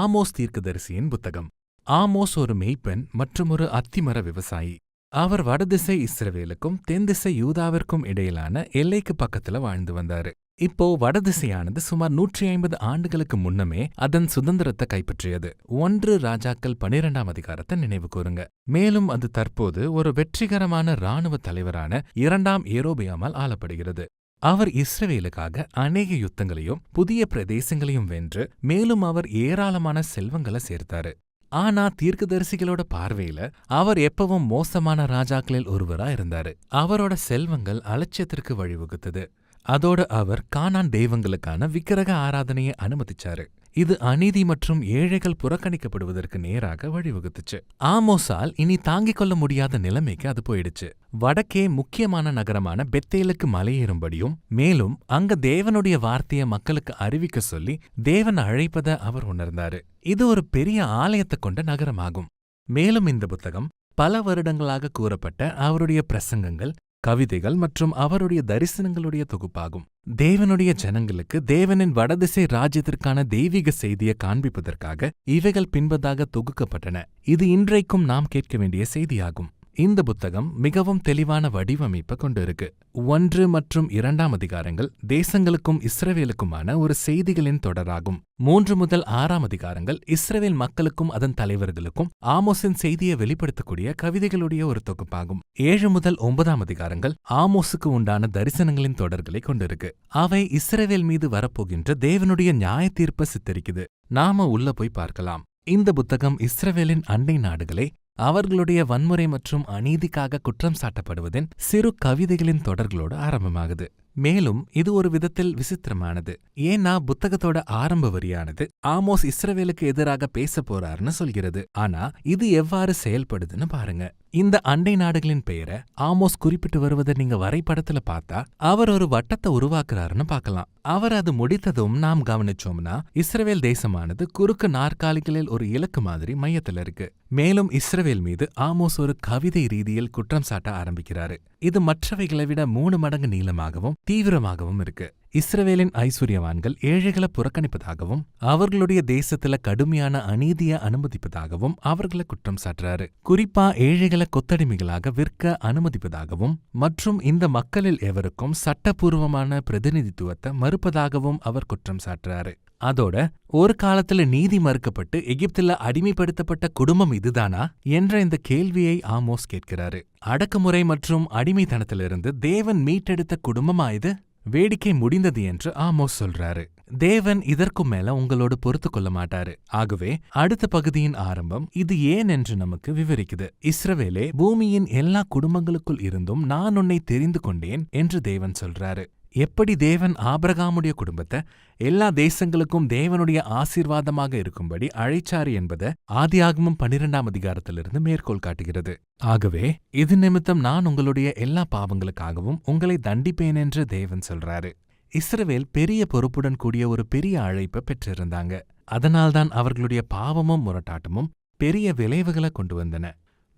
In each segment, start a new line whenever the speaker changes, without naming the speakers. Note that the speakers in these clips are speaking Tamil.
ஆமோஸ் தீர்க்கதரிசியின் புத்தகம். ஆமோஸ் ஒரு மெய்ப்பெண் மற்றும் ஒரு அத்திமர விவசாயி. அவர் வடதிசை இஸ்ரவேலுக்கும் தென்திசை யூதாவிற்கும் இடையிலான எல்லைக்கு பக்கத்துல வாழ்ந்து வந்தாரு. இப்போ வடதிசையானது சுமார் நூற்றி ஐம்பது ஆண்டுகளுக்கு முன்னமே அதன் சுதந்திரத்தை கைப்பற்றியது. ஒன்று ராஜாக்கள் பனிரெண்டாம் அதிகாரத்தை நினைவு கூறுங்க. மேலும் அது தற்போது ஒரு வெற்றிகரமான இராணுவ தலைவரான இரண்டாம் ஏரோபியாமால் ஆளப்படுகிறது. அவர் இஸ்ரவேலுக்காக அநேக யுத்தங்களையும் புதிய பிரதேசங்களையும் வென்று மேலும் அவர் ஏராளமான செல்வங்களை சேர்த்தாரு. ஆனா தீர்க்கதரிசிகளோட பார்வையில அவர் எப்பவும் மோசமான ராஜாக்களில் ஒருவரா இருந்தாரு. அவரோட செல்வங்கள் அலட்சியத்திற்கு வழிவகுத்தது. அதோட அவர் கானான் தெய்வங்களுக்கான விக்கிரக ஆராதனையை அனுமதிச்சாரு. இது அநீதி மற்றும் ஏழைகள் புறக்கணிக்கப்படுவதற்கு நேராக வழிவகுத்துச்சு. ஆமோஸால் இனி தாங்கிக் கொள்ள முடியாத நிலைமைக்கு அது போயிடுச்சு. வடக்கே முக்கியமான நகரமான பெத்தேலுக்கு மலையேறும்படியும் மேலும் அங்க தேவனுடைய வார்த்தைய மக்களுக்கு அறிவிக்க சொல்லி தேவன் அழைப்பத அவர் உணர்ந்தாரு. இது ஒரு பெரிய ஆலயத்தை கொண்ட நகரமாகும். மேலும் இந்த புத்தகம் பல வருடங்களாக கூறப்பட்ட அவருடைய பிரசங்கங்கள் கவிதைகள் மற்றும் அவருடைய தரிசனங்களுடைய தொகுப்பாகும். தேவனுடைய ஜனங்களுக்கு தேவனின் வடதிசை ராஜ்யத்திற்கான தெய்வீக செய்தியை காண்பிப்பதற்காக இவைகள் பின்பதாக தொகுக்கப்பட்டன. இது இன்றைக்கும் நாம் கேட்க வேண்டிய செய்தியாகும். இந்த புத்தகம் மிகவும் தெளிவான வடிவமைப்பை கொண்டிருக்கு. ஒன்று மற்றும் இரண்டாம் அதிகாரங்கள் தேசங்களுக்கும் இஸ்ரவேலுக்குமான ஒரு செய்திகளின் தொடராகும். மூன்று முதல் ஆறாம் அதிகாரங்கள் இஸ்ரவேல் மக்களுக்கும் அதன் தலைவர்களுக்கும் ஆமோஸின் செய்தியை வெளிப்படுத்தக்கூடிய கவிதைகளுடைய ஒரு தொகுப்பாகும். ஏழு முதல் ஒன்பதாம் அதிகாரங்கள் ஆமோஸுக்கு உண்டான தரிசனங்களின் தொடர்களை கொண்டிருக்கு. அவை இஸ்ரவேல் மீது வரப்போகின்ற தேவனுடைய நியாய தீர்ப்பை சித்தரிக்குது. நாம உள்ள போய் பார்க்கலாம். இந்த புத்தகம் இஸ்ரவேலின் அண்டை நாடுகளை அவர்களுடைய வன்முறை மற்றும் அநீதிக்காக குற்றம் சாட்டப்படுவதின் சிறு கவிதைகளின் தொடர்களோடு ஆரம்பமாகுது. மேலும் இது ஒரு விதத்தில் விசித்திரமானது. ஏன்னா புத்தகத்தோட ஆரம்ப வரியானது ஆமோஸ் இஸ்ரவேலுக்கு எதிராக பேச போறாருன்னு சொல்கிறது. ஆனா இது எவ்வாறு செயல்படுதுன்னு பாருங்க. இந்த அண்டை நாடுகளின் பெயரை ஆமோஸ் குறிப்பிட்டு வருவதை நீங்க வரைபடத்துல பார்த்தா அவர் ஒரு வட்டத்தை உருவாக்குறாருன்னு பார்க்கலாம். அவர் அது முடித்ததும் நாம் கவனிச்சோம்னா இஸ்ரவேல் தேசமானது குறுக்கு நாற்காலிகளில் ஒரு இலக்கு மாதிரி மையத்துல இருக்கு. மேலும் இஸ்ரவேல் மீது ஆமோஸ் ஒரு கவிதை ரீதியில் குற்றம் சாட்ட ஆரம்பிக்கிறாரு. இது மற்றவைகளை விட மூணு மடங்கு நீளமாகவும் தீவிரமாகவும் இருக்கு. இஸ்ரவேலின் ஐஸ்வர்யவான்கள் ஏழைகளை புறக்கணிப்பதாகவும் அவர்களுடைய தேசத்துல கடுமையான அநீதிய அனுமதிப்பதாகவும் அவர்களை குற்றம் சாட்டுறாரு. குறிப்பா ஏழைகளை கொத்தடிமைகளாக விற்க அனுமதிப்பதாகவும் மற்றும் இந்த மக்களில் எவருக்கும் சட்டப்பூர்வமான பிரதிநிதித்துவத்தை மறுப்பதாகவும் அவர் குற்றம் சாட்டுறாரு. அதோட ஒரு காலத்துல நீதி மறுக்கப்பட்டு எகிப்துல அடிமைப்படுத்தப்பட்ட குடும்பம் இதுதானா என்ற இந்த கேள்வியை ஆமோஸ் கேட்கிறாரு. அடக்குமுறை மற்றும் அடிமைத்தனத்திலிருந்து தேவன் மீட்டெடுத்த குடும்பமா இது? வேடிக்கை முடிந்தது என்று ஆமோஸ் சொல்றாரு. தேவன் இதற்கும் மேல உங்களோடு பொறுத்து கொள்ள மாட்டாரு. ஆகவே அடுத்த பகுதியின் ஆரம்பம் இது ஏன் என்று நமக்கு விவரிக்குது. இஸ்ரவேலே பூமியின் எல்லா குடும்பங்களுக்குள் இருந்தும் நான் உன்னை தெரிந்து கொண்டேன் என்று தேவன் சொல்றாரு. எப்படி தேவன் ஆபிரகாமுடைய குடும்பத்தை எல்லா தேசங்களுக்கும் தேவனுடைய ஆசீர்வாதமாக இருக்கும்படி அழைச்சாரு என்பதை ஆதியாகமும் பன்னிரெண்டாம் அதிகாரத்திலிருந்து மேற்கோள் காட்டுகிறது. ஆகவே இது நிமித்தம் நான் உங்களுடைய எல்லா பாவங்களுக்காகவும் உங்களை தண்டிப்பேன் என்று தேவன் சொல்றாரு. இஸ்ரவேல் பெரிய பொறுப்புடன் கூடிய ஒரு பெரிய அழைப்பை பெற்றிருந்தாங்க. அதனால்தான் அவர்களுடைய பாவமும் முரட்டாட்டமும் பெரிய விளைவுகளை கொண்டு வந்தன.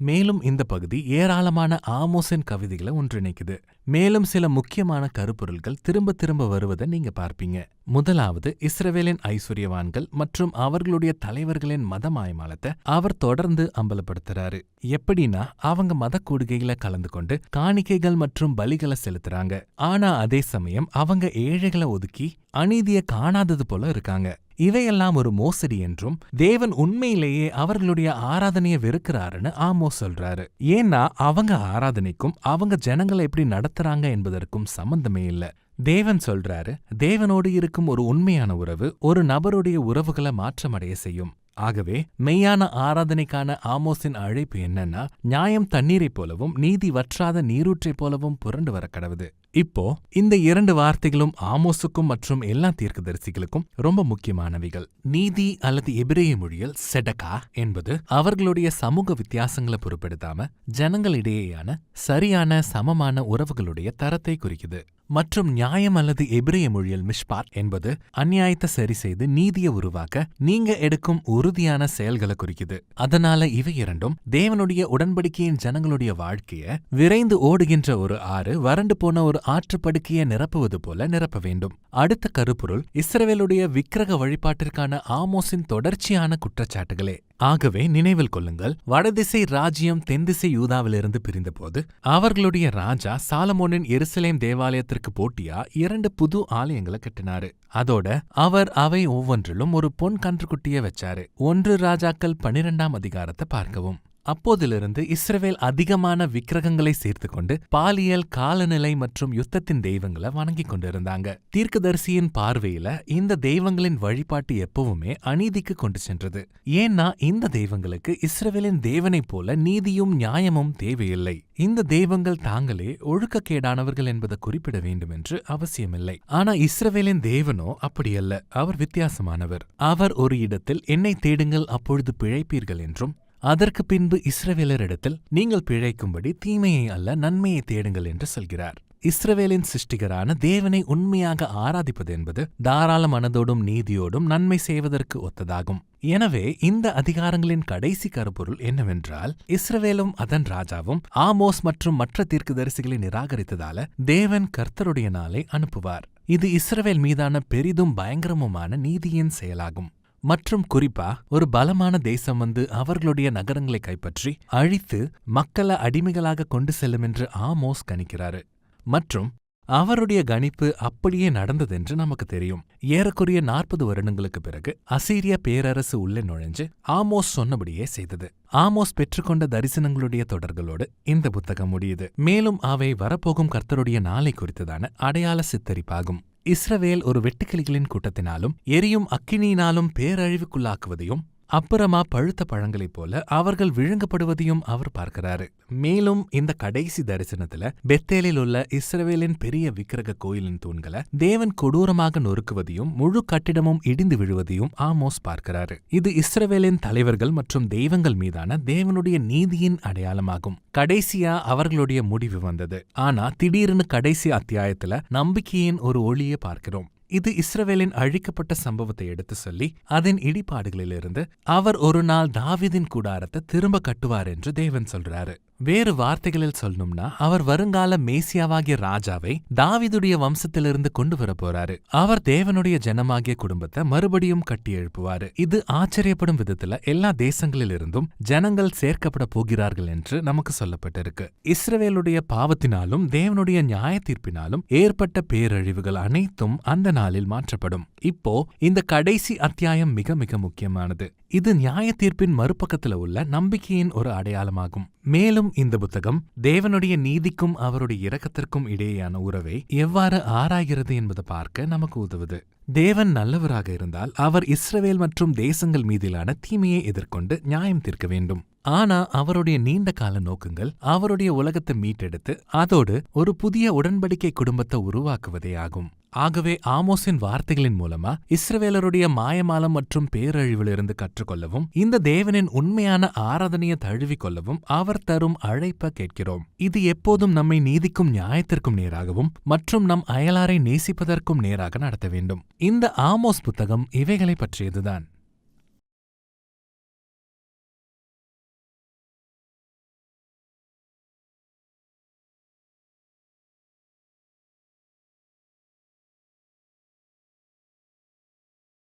மேலும் இந்த பகுதி ஏராளமான ஆமோஸின் கவிதைகளை ஒன்றிணைக்குது. மேலும் சில முக்கியமான கருப்பொருள்கள் திரும்ப திரும்ப வருவதை நீங்க பார்ப்பீங்க. முதலாவது இஸ்ரவேலின் ஐஸ்வர்யவான்கள் மற்றும் அவர்களுடைய தலைவர்களின் மதமாயமாலத்தை அவர் தொடர்ந்து அம்பலப்படுத்துறாரு. எப்படின்னா அவங்க மத கூடுகையில கலந்து கொண்டு காணிக்கைகள் மற்றும் பலிகளை செலுத்துறாங்க. ஆனா அதே சமயம் அவங்க ஏழைகளை ஒதுக்கி அநீதிய காணாதது போல இருக்காங்க. இவையெல்லாம் ஒரு மோசடி என்றும் தேவன் உண்மையிலேயே அவர்களுடைய ஆராதனையை வெறுக்கிறாருன்னு ஆமோ சொல்றாரு. ஏன்னா அவங்க ஆராதனைக்கும் அவங்க ஜனங்களை எப்படி நடத்துறாங்க என்பதற்கும் சம்பந்தமே இல்ல. தேவன் சொல்றாரு தேவனோடு இருக்கும் ஒரு உண்மையான உறவு ஒரு நபருடைய உறவுகளை மாற்றமடைய செய்யும். ஆகவே மெய்யான ஆராதனைக்கான ஆமோஸின் அழைப்பு என்னன்னா நியாயம் தண்ணீரைப் போலவும் நீதி வற்றாத நீரூற்றைப் போலவும் புரண்டு வர கடவுது. இப்போ இந்த இரண்டு வார்த்தைகளும் ஆமோஸுக்கும் மற்றும் எல்லா தீர்க்கதரிசிகளுக்கும் ரொம்ப முக்கியமானவைகள். நீதி அல்லது எபிரேய மொழியில் செடகா என்பது அவர்களுடைய சமூக வித்தியாசங்களை பொருட்படுத்தாம ஜனங்களிடையேயான சரியான சமமான உறவுகளுடைய தரத்தை குறிக்குது. மற்றும் நியாயம் அல்லது எபிரேய மொழியில் மிஷ்பாத் என்பது அந்நியாயத்தை சரி செய்து நீதியை உருவாக்க நீங்க எடுக்கும் உறுதியான செயல்களை குறிக்குது. அதனால இவை இரண்டும் தேவனுடைய உடன்படிக்கையின் ஜனங்களுடைய வாழ்க்கைய விரைந்து ஓடுகின்ற ஒரு ஆறு வறண்டு போன ஒரு ஆற்றுப்படுக்கையை நிரப்புவது போல நிரப்ப வேண்டும். அடுத்த கருப்பொருள் இஸ்ரவேலுடைய விக்கிரக வழிபாட்டிற்கான ஆமோஸின் தொடர்ச்சியான குற்றச்சாட்டுகளே. ஆகவே நினைவில் கொள்ளுங்கள் வடதிசை ராஜ்யம் தென்திசை யூதாவிலிருந்து பிரிந்தபோது அவர்களுடைய ராஜா சாலமோனின் எருசலேம் தேவாலயத்திற்கு போட்டியா இரண்டு புது ஆலயங்களை கட்டினாரு. அதோட அவர் அவை ஒவ்வொன்றிலும் ஒரு பொன் கன்றுக்குட்டிய வச்சாரு. ஒன்று ராஜாக்கள் பனிரெண்டாம் அதிகாரத்தை பார்க்கவும். அப்போதிலிருந்து இஸ்ரவேல் அதிகமான விக்கிரகங்களை சேர்த்துக்கொண்டு பாலியல் காலநிலை மற்றும் யுத்தத்தின் தெய்வங்களை வணங்கிக் கொண்டிருந்தாங்க. தீர்க்கதரிசியின் பார்வையில இந்த தெய்வங்களின் வழிபாட்டு எப்பவுமே அநீதிக்கு கொண்டு சென்றது. ஏன்னா இந்த தெய்வங்களுக்கு இஸ்ரவேலின் தேவனைப் போல நீதியும் நியாயமும் தேவையில்லை. இந்த தெய்வங்கள் தாங்களே ஒழுக்கக்கேடானவர்கள் என்பதை குறிப்பிட வேண்டும் என்று அவசியமில்லை. ஆனா இஸ்ரவேலின் தேவனோ அப்படியல்ல. அவர் வித்தியாசமானவர். அவர் ஒரு இடத்தில் என்னை தேடுங்கள் அப்பொழுது பிழைப்பீர்கள் என்றும் அதற்கு பின்பு இஸ்ரவேலரிடத்தில் நீங்கள் பிழைக்கும்படி தீமையை அல்ல நன்மையை தேடுங்கள் என்று சொல்கிறார். இஸ்ரவேலின் சிருஷ்டிகரான தேவனை உண்மையாக ஆராதிப்பது என்பது தாராள மனதோடும் நீதியோடும் நன்மை செய்வதற்கு ஒத்ததாகும். எனவே இந்த அதிகாரங்களின் கடைசி கருப்பொருள் என்னவென்றால் இஸ்ரவேலும் அதன் ராஜாவும் ஆமோஸ் மற்றும் மற்ற தீர்க்கதரிசிகளை நிராகரித்ததால தேவன் கர்த்தருடைய நாளை அனுப்புவார். இது இஸ்ரவேல் மீதான பெரிதும் பயங்கரமுமான நீதியின் செயலாகும். மற்றும் குறிப்பா ஒரு பலமான தேசம் வந்து அவர்களுடைய நகரங்களை கைப்பற்றி அழித்து மக்களை அடிமைகளாக கொண்டு செல்லும் என்று ஆமோஸ் கணிக்கிறாரு. மற்றும் அவருடைய கணிப்பு அப்படியே நடந்ததென்று நமக்கு தெரியும். ஏறக்குறைய நாற்பது வருடங்களுக்கு பிறகு அசீரிய பேரரசு உள்ளே நுழைஞ்சு ஆமோஸ் சொன்னபடியே செய்தது. ஆமோஸ் பெற்றுக்கொண்ட தரிசனங்களுடைய தொடர்களோடு இந்த புத்தகம் முடியுது. மேலும் அவை வரப்போகும் கர்த்தருடைய நாளை குறித்ததான அடையாள சித்தரிப்பாகும். இஸ்ரவேல் ஒரு வெட்டுக்கிளிகளின் கூட்டத்தினாலும் எரியும் அக்கினியினாலும் பேரழிவுக்குள்ளாக்குவதையும் அப்புறமா பழுத்த பழங்களைப் போல அவர்கள் விழுங்கப்படுவதையும் அவர் பார்க்கிறாரு. மேலும் இந்த கடைசி தரிசனத்துல பெத்தேலில் உள்ள இஸ்ரவேலின் பெரிய விக்கிரக கோயிலின் தூண்களை தேவன் கொடூரமாக நொறுக்குவதையும் முழு கட்டிடமும் இடிந்து விழுவதையும் ஆமோஸ் பார்க்கிறாரு. இது இஸ்ரவேலின் தலைவர்கள் மற்றும் தெய்வங்கள் மீதான தேவனுடைய நீதியின் அடையாளமாகும். கடைசியா அவர்களுடைய முடிவு வந்தது. ஆனா திடீர்னு கடைசி அத்தியாயத்துல நம்பிக்கையின் ஒரு ஒளியை பார்க்கிறோம். இது இஸ்ரவேலின் அழிக்கப்பட்ட சம்பவத்தை எடுத்து சொல்லி அதன் இடிபாடுகளிலிருந்து அவர் ஒரு நாள் தாவிதின் கூடாரத்தை திரும்ப கட்டுவார் என்று தேவன் சொல்றாரு. வேறு வார்த்தைகளில் சொல்லணும்னா அவர் வருங்கால மேசியாவாகிய ராஜாவை தாவிதுடைய வம்சத்திலிருந்து கொண்டு வர போறாரு. அவர் தேவனுடைய ஜனமாகிய குடும்பத்தை மறுபடியும் கட்டி எழுப்புவாரு. இது ஆச்சரியப்படும் விதத்துல எல்லா தேசங்களிலிருந்தும் ஜனங்கள் சேர்க்கப்பட போகிறார்கள் என்று நமக்கு சொல்லப்பட்டிருக்கு. இஸ்ரவேலுடைய பாவத்தினாலும் தேவனுடைய நியாய தீர்ப்பினாலும் ஏற்பட்ட பேரழிவுகள் அனைத்தும் அந்த நாளில் மாற்றப்படும். இப்போ இந்த கடைசி அத்தியாயம் மிக மிக முக்கியமானது. இது நியாய தீர்ப்பின் மறுபக்கத்துல உள்ள நம்பிக்கையின் ஒரு அடையாளமாகும். மேலும் இந்த புத்தகம் தேவனுடைய நீதிக்கும் அவருடைய இரக்கத்திற்கும் இடையேயான உறவை எவ்வாறு ஆராய்கிறது என்பதை பார்க்க நமக்கு உதவுது. தேவன் நல்லவராக இருந்தால் அவர் இஸ்ரவேல் மற்றும் தேசங்கள் மீதிலான தீமையை எதிர்கொண்டு நியாயம் தீர்க்க வேண்டும். ஆனா அவருடைய நீண்ட கால நோக்கங்கள் அவருடைய உலகத்தை மீட்டெடுத்து அதோடு ஒரு புதிய உடன்படிக்கை குடும்பத்தை உருவாக்குவதே ஆகும். ஆகவே ஆமோஸின் வார்த்தைகளின் மூலமா இஸ்ரவேலருடைய மாயமாலம் மற்றும் பேரழிவிலிருந்து கற்றுக்கொள்ளவும் இந்த தேவனின் உண்மையான ஆராதனையை தழுவிக்கொள்ளவும் அவர் தரும் அழைப்ப கேட்கிறோம். இது எப்போதும் நம்மை நீதிக்கும் நியாயத்திற்கும் நேராகவும் மற்றும் நம் அயலாரை நேசிப்பதற்கும் நேராக நடத்த வேண்டும். இந்த ஆமோஸ் புத்தகம் இவைகளை பற்றியதுதான்.